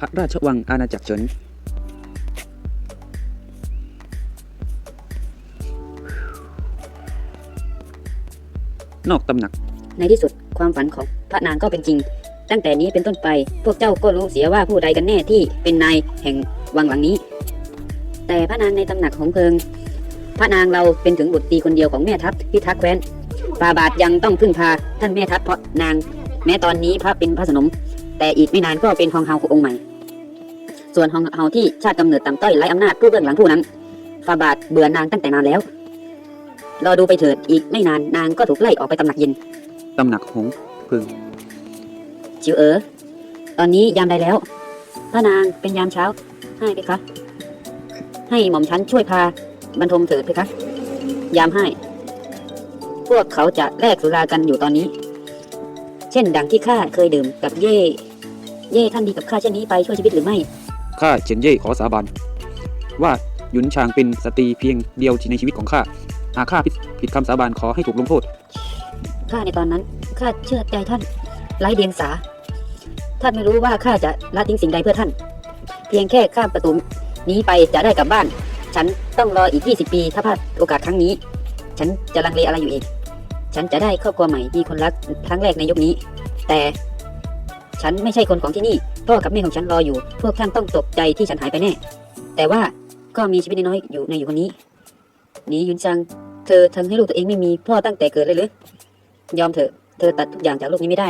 พระราชวังอาณาจักรเฉินนอกตำหนัก ในที่สุดความฝันของพระนางก็เป็นจริง ตั้งแต่นี้เป็นต้นไป พวกเจ้าก็รู้เสียว่าผู้ใดกันแน่ที่เป็นนายแห่งวังหลังนี้ แต่พระนางในตำหนักของเพิง พระนางเราเป็นถึงบุตรตีคนเดียวของแม่ทัพพิทักษ์แคว้นฟาบาทยังต้องพึ่งพาท่านแม่ทัพเพราะนาง แม้ตอนนี้พระเป็นพระสนม แต่อีกไม่นานก็เป็นฮองเฮาขององค์ใหม่ ส่วนฮองเฮาที่ชาติกำเนิดต่ำต้อยไร้อำนาจผู้เบื้องหลังผู้นั้นฟาบาทเบื่อนางตั้งแต่นานแล้วรอดูไปเถิดอีกไม่นานนางก็ถูกไล่ออกไปตำหนักเย็นตำหนักหงส์พึงจิ๋วเอ๋อตอนนี้ยามใดแล้วพระนางเป็นยามเช้า ให้เพคะให้หม่อมฉันช่วยพาบรรทมเถิดเพคะยามให้ พวกเขาจะแลกสุรากันอยู่ตอนนี้ เช่นดังที่ข้าเคยดื่มกับเย่ เย่ท่านดีกับข้าเช่นนี้ไปช่วยชีวิตหรือไม่ ข้าเฉินเย่ขอสาบานว่าหยุนชางเป็นสตรีเพียงเดียวที่ในชีวิตของข้าหากข้าผิดผิดคำสาบานขอให้ถูกลงโทษข้าในตอนนั้นข้าเชื่อใจท่านไร้เดียงสาท่านไม่รู้ว่าข้าจะละทิ้งสิ่งใดเพื่อท่าน เพียงแค่ข้ามประตูนี้ไปจะได้กลับบ้าน ฉันต้องรออีก 20 ปี ถ้าพลาดโอกาสครั้งนี้ ฉันจะลังเลอะไรอยู่อีก ฉันจะได้ครอบครัวใหม่มีคนรักครั้งแรกในยุคนี้ แต่ฉันไม่ใช่คนของที่นี่ พ่อกับแม่ของฉันรออยู่ พวกท่านต้องตกใจที่ฉันหายไปแน่ แต่ว่าก็มีชีวิตน้อยๆอยู่ในอยู่คนนี้หนียุนซัง เธอทำให้ลูกตัวเองไม่มีพ่อตั้งแต่เกิดเลยหรือยอมเถอะ เธอตัดทุกอย่างจากโลกนี้ไม่ได้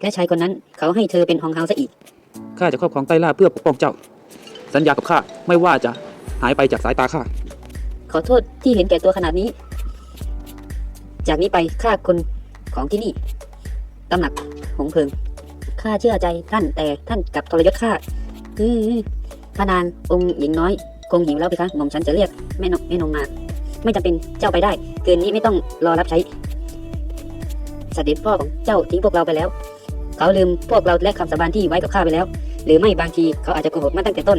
และชายคนนั้นเขาให้เธอเป็นฮองเฮาซะอีก ข้าจะครอบครองใต้ล่าเพื่อปกป้องเจ้า สัญญากับข้าไม่ว่าจะหายไปจากสายตาข้า ขอโทษที่เห็นแก่ตัวขนาดนี้ จากนี้ไปข้าคนของที่นี่ ตำหนักหงเพิง ข้าเชื่อใจท่านแต่ท่านกลับทรยศข้าอือพระนางองค์หญิงน้อย คงหิวแล้วไปคะหม่อมฉันจะเรียกแม่นกแม่นงมา ไม่จำเป็นเจ้าไปได้เกินนี้ไม่ต้องรอรับใช้เสด็จพ่อของเจ้าทิ้งพวกเราไปแล้ว เขาลืมพวกเราและคำสาบานที่ไว้กับข้าไปแล้ว หรือไม่บางทีเขาอาจจะโกหกมาตั้งแต่ต้น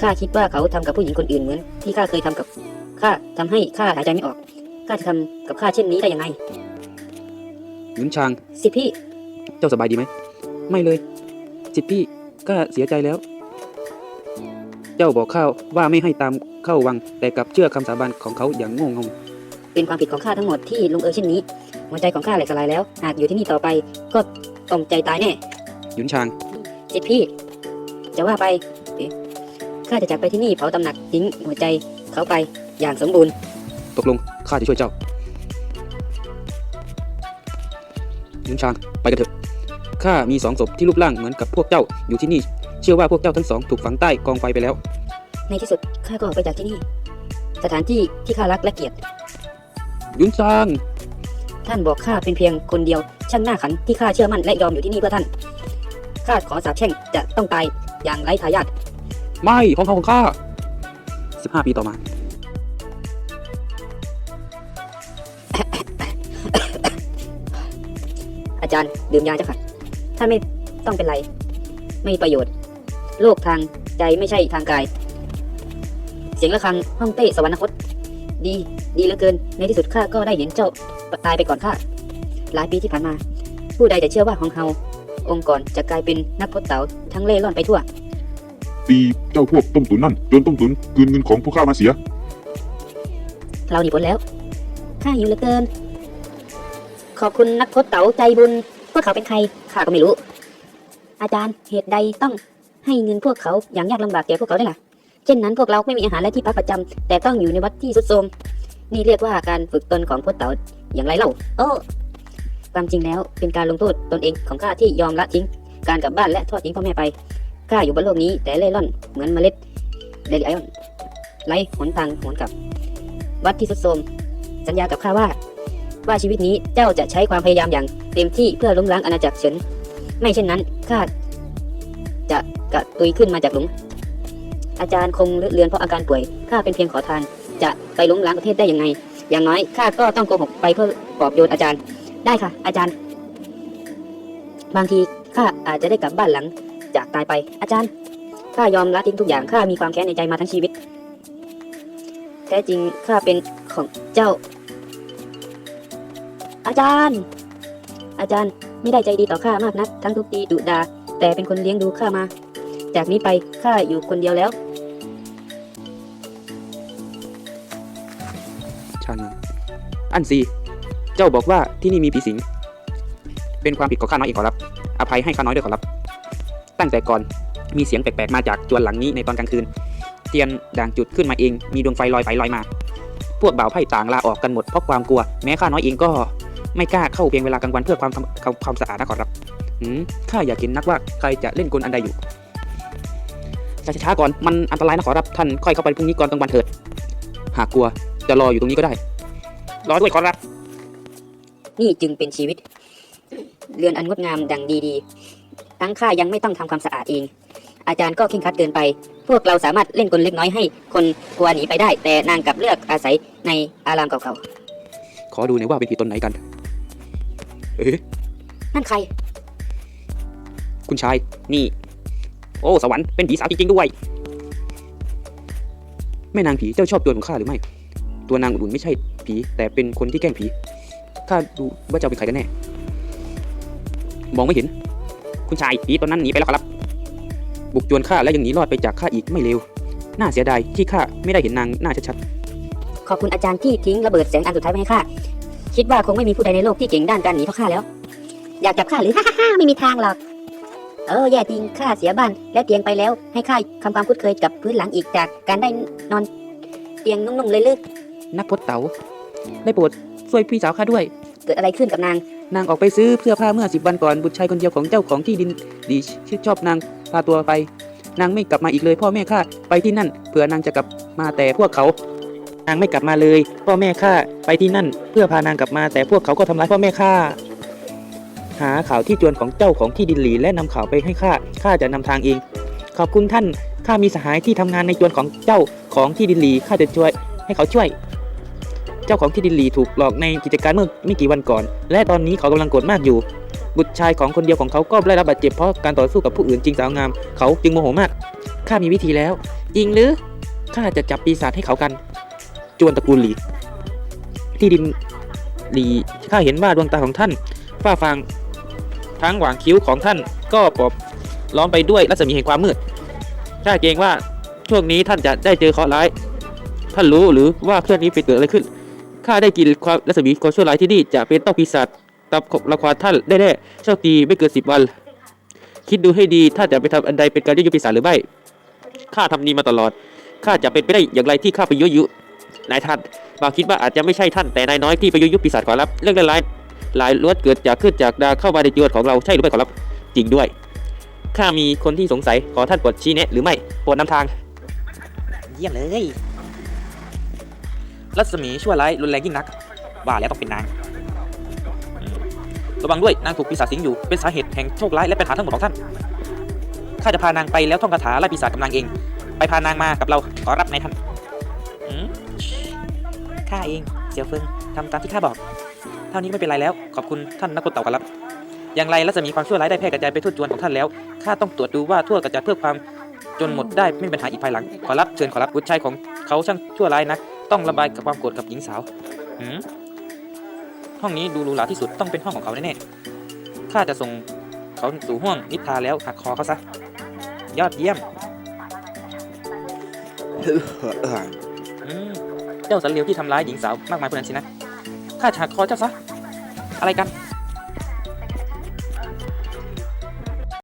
ข้าคิดว่าเขาทำกับผู้หญิงคนอื่นเหมือน ที่ข้าเคยทำกับข้าทำให้ข้าหายใจไม่ออกข้าจะทำกับข้าเช่นนี้ได้ยังไงหยุนชางสิพี่ เจ้าสบายดีไหม ไม่เลยจิตพี่ก็เสียใจแล้ว เจ้าบอกข้าว่าไม่ให้ตามเข้าวัง แต่กลับเชื่อคำสาบานของเขาอย่างโง่งงเป็นความผิดของข้าทั้งหมดที่ลงเอยเช่นนี้ หัวใจของข้าแหลกสลายแล้ว หากอยู่ที่นี่ต่อไป ก็ต้องใจตายแน่ หยุนชางสิพี่ จะว่าไปเอ๊ะข้าจะจากไปที่นี่เผาตำหนักทิ้งหัวใจเขาไปอย่างสมบูรณ์ ตกลงข้าจะช่วยเจ้าหยุนชางไปกันเถอะ ข้ามีสองศพที่รูปร่างเหมือนกับพวกเจ้าอยู่ที่นี่ เชื่อว่าพวกเจ้าทั้งสองถูกฝังใต้กองไฟไปแล้ว ในที่สุดข้าก็ออกไปจากที่นี่ สถานที่ที่ข้ารักและเกลียดหยุนชาง ท่านบอกข้าเป็นเพียงคนเดียวช่างหน้าขันที่ข้าเชื่อมั่นและยอมอยู่ที่นี่เพื่อท่านข้าขอสาบแช่งจะต้องตายอย่างไร้ทายาทไม่ของเขาของข้าสิบห้าปีต่อมาอาจารย์ดื่มยาเจ้าค่ะ ถ้าไม่ต้องเป็นไร ไม่มีประโยชน์ โลกทางใจไม่ใช่ทางกาย เสียงะระฆังห้องเต้สวรรคต ดี ดีเหลือเกิน ในที่สุดข้าก็ได้เห็นเจ้าตายไปก่อนข้าหลายปีที่ผ่านมา ผู้ใดจะเชื่อว่าของเฮาองค์ก่อนจะกลายเป็นนักพจน์เต๋าทั้งเล่ร่อนไปทั่ว ตีเจ้าพวกต้มตุ๋นนั่นจนต้มตุ๋นกลืนเงินของพวกข้ามาเสีย เราหนีพ้นแล้ว ข้าหิวเหลือเกิน ขอบคุณนักพจน์เต๋าใจบุญ พวกเขาเป็นใครข้าก็ไม่รู้ อาจารย์เหตุใดต้องให้เงินพวกเขาอย่างยากลำบากแก่พวกเขาได้ล่ะ เช่นนั้นพวกเราไม่มีอาหารและที่พักประจำแต่ต้องอยู่ในวัดที่สุดโทรมนี่เรียกว่าการฝึกตนของพจน์เต๋าอย่างไรเล่า โอ้ความจริงแล้วเป็นการลงโทษตนเองของข้าที่ยอมละทิ้ง การกลับบ้านและทอดทิ้งพ่อแม่ไปข้าอยู่บนโลกนี้แต่เล่ร่อนเหมือนเมล็ดเดลิไอออนไร้หนทางหวนกลับ วัดที่สุดโทรมสัญญากับข้าว่า ว่าชีวิตนี้เจ้าจะใช้ความพยายามอย่าง เต็มที่เพื่อล้มล้างอาณาจักรเฉิน ไม่เช่นนั้นข้าจะกระตุยขึ้นมาจากหลุม อาจารย์คงเลือเลือนเพราะอาการป่วยข้าเป็นเพียงขอทาน จะไปล้มล้างประเทศได้ยังไง อย่างน้อยข้าก็ต้องโกหกไปเพื่อปลอบโยนอาจารย์ ได้ค่ะ อาจารย์ บางทีข้าอาจจะได้กลับบ้านหลัง จากตายไป อาจารย์ข้ายอมละทิ้งทุกอย่างข้ามีความแค้นในใจมาทั้งชีวิต แท้จริงข้าเป็นของเจ้า อาจารย์ อาจารย์ไม่ได้ใจดีต่อข้ามากนัก ทั้งทุบตีดุดา แต่เป็นคนเลี้ยงดูข้ามา จากนี้ไปข้าอยู่คนเดียวแล้วชาญอันซีเจ้าบอกว่าที่นี่มีผีสิง เป็นความผิดของข้าน้อยเองขอรับ อภัยให้ข้าน้อยด้วยขอรับ ตั้งแต่ก่อนมีเสียงแปลกๆมาจากจวนหลังนี้ในตอนกลางคืน เทียนด่างจุดขึ้นมาเอง มีดวงไฟลอยไปลอยมา พวกบ่าวไพ่ต่างลาออกกันหมดเพราะความกลัว แม้ข้าน้อยเองก็ ไม่กล้าเข้าเพียงเวลากลางวันเพื่อความทำความความสะอาดนะขอรับหืมข้าอยากเห็นนักว่าใครจะเล่นกลอันใดอยู่ช้าๆก่อนมันอันตรายนะขอรับท่านค่อยเข้าไปพรุ่งนี้ก่อนกลางวันเถิด หากกลัวจะรออยู่ตรงนี้ก็ได้ รอด้วยขอรับ นี่จึงเป็นชีวิต เรือนอันงดงามดังดีๆ ทั้งข้ายังไม่ต้องทำความสะอาดเอง อาจารย์ก็เคร่งครัดเกินไป พวกเราสามารถเล่นกลเล็กน้อยให้ คนกลัวหนีไปได้ แต่นางกลับเลือกอาศัยในอารามเก่าขอดูหน่อยว่าเป็นผีตนไหนกัน เอ๊ะๆนั่นใคร คุณชาย นี่ โอ้ สวรรค์ เป็นผีสาวจริงๆด้วย แม่นางผีเจ้าชอบตัวของข้าหรือไม่ ตัวนางอุ่นๆไม่ใช่ผี แต่เป็นคนที่แกล้งผี ข้าดูว่าเจ้าเป็นใครกันแน่ มองไม่เห็น คุณชาย ผีตนนั้นหนีไปแล้วครับ บุกจวนข้าและยังหนีรอดไปจากข้าอีกไม่เร็ว น่าเสียดายที่ข้าไม่ได้เห็นนางหน้าชัดขอบคุณอาจารย์ที่ทิ้งระเบิดแสงอันสุดท้ายไว้ให้ข้า คิดว่าคงไม่มีผู้ใดในโลกที่เก่งด้านการหนีเพราะข้าแล้ว อยากจับข้าหรือฮ่าฮ่าไม่มีทางหรอก เออแย่จริงข้าเสียบ้านและเตียงไปแล้ว ให้ข้าทำความคุ้นเคยกับพื้นหลังอีกจากการได้นอนเตียงนุ่มๆเลยลึกๆนักพจน์เต๋าได้โปรดช่วยพี่สาวข้าด้วย เกิดอะไรขึ้นกับนาง นางออกไปซื้อเสื้อผ้าเมื่อสิบวันก่อนบุตรชายคนเดียวของเจ้าของที่ดินดีชื่นชอบนางพาตัวไป นางไม่กลับมาอีกเลย พ่อแม่ข้าไปที่นั่นเผื่อนางจะกลับมาแต่พวกเขา นางไม่กลับมาเลย พ่อแม่ข้าไปที่นั่น เพื่อพานางกลับมาแต่พวกเขาก็ทำร้ายพ่อแม่ข้าหาข่าวที่จวนของเจ้าของที่ดินหลีและนำข่าวไปให้ข้าข้าจะนำทางเอง ขอบคุณท่านข้ามีสหายที่ทำงานในจวนของเจ้าของที่ดินหลีข้าจะช่วย ให้เขาช่วย เจ้าของที่ดินหลีถูกหลอกในกิจการเมื่อไม่กี่วันก่อน และตอนนี้เขากำลังโกรธมากอยู่ บุตรชายของคนเดียวของเขาก็ได้รับบาดเจ็บเพราะการต่อสู้กับผู้อื่นจริงสาวงาม เขาจึงโมโหมากข้ามีวิธีแล้วจริงหรือข้าจะจับปีศาจให้เขากัน วนตระกูลหลีที่ดินหลีข้าเห็นว่าดวงตาของท่านฝ้าฟางทั้งหว่างคิ้วของท่านก็ปอบล้อมไปด้วยรัศมีแห่งความมืดข้าเกรงว่าช่วงนี้ท่านจะได้เจอเคราะห์ร้าย ท่านรู้หรือว่าเพื่อนนี้ไปเกิดอะไรขึ้นข้าได้กินความรัศมีความชั่วร้ายที่นี่จะเป็นต้องปีศาจตามละครท่านได้แน่โชคดีไม่เกินสิบวัน คิดดูให้ดีถ้าจะไปทำอันใดเป็นการยุยงปีศาจหรือไม่ข้าทำนี้มาตลอดข้าจะเป็นไปได้อย่างไรที่ข้าไปยุยุ นายท่านบางคิดว่าอาจจะไม่ใช่ท่านแต่นายน้อยที่ไปยุยุปีศาจขอรับเรื่องร้ายหลายล้วนเกิดจากขึ้นจากดาเข้ามาในจวนของเราใช่หรือไม่ขอรับจริงด้วยข้ามีคนที่สงสัยขอท่านโปรดชี้แนะหรือไม่โปรดนำทาง เยี่ยมเลยรัศมีชั่วร้ายรุนแรงยิ่งนัก ว่าแล้วต้องเป็นนางระวังด้วยนางถูกปีศาจสิงอยู่เป็นสาเหตุแห่งโชคร้ายและปัญหาทั้งหมดของท่านข้าจะพานางไปแล้วท่องคาถาไล่ปีศาจกับนางเอง ไปพานางมากับเราขอรับนายท่าน เองเสี่ยวเฟิงทำตามที่ข้าบอก เท่านี้ก็ไม่เป็นไรแล้ว ขอบคุณท่านนักพจน์เต่าครับ อย่างไรรัศมีความชั่วร้ายได้แพร่กระจายไปทั่วจวนของท่านแล้ว ข้าต้องตรวจดูว่าทั่วกระจายเพื่อความจนหมดได้ไม่มีปัญหาอีกภายหลัง ขอรับเชิญขอรับบุตรชายของเขาช่างชั่วร้ายนัก ต้องระบายกับความโกรธกับหญิงสาวหืมห้องนี้ดูหรูหราที่สุดต้องเป็นห้องของเขาแน่ๆข้าจะส่งเขาสู่ห้วงนิทราแล้วหักคอเขาซะ ยอดเยี่ยม อืม เจ้าสันเหลียวที่ทำร้ายหญิงสาวมากมายคนนั้นสินะข้าจะหักคอเจ้าซะ อะไรกัน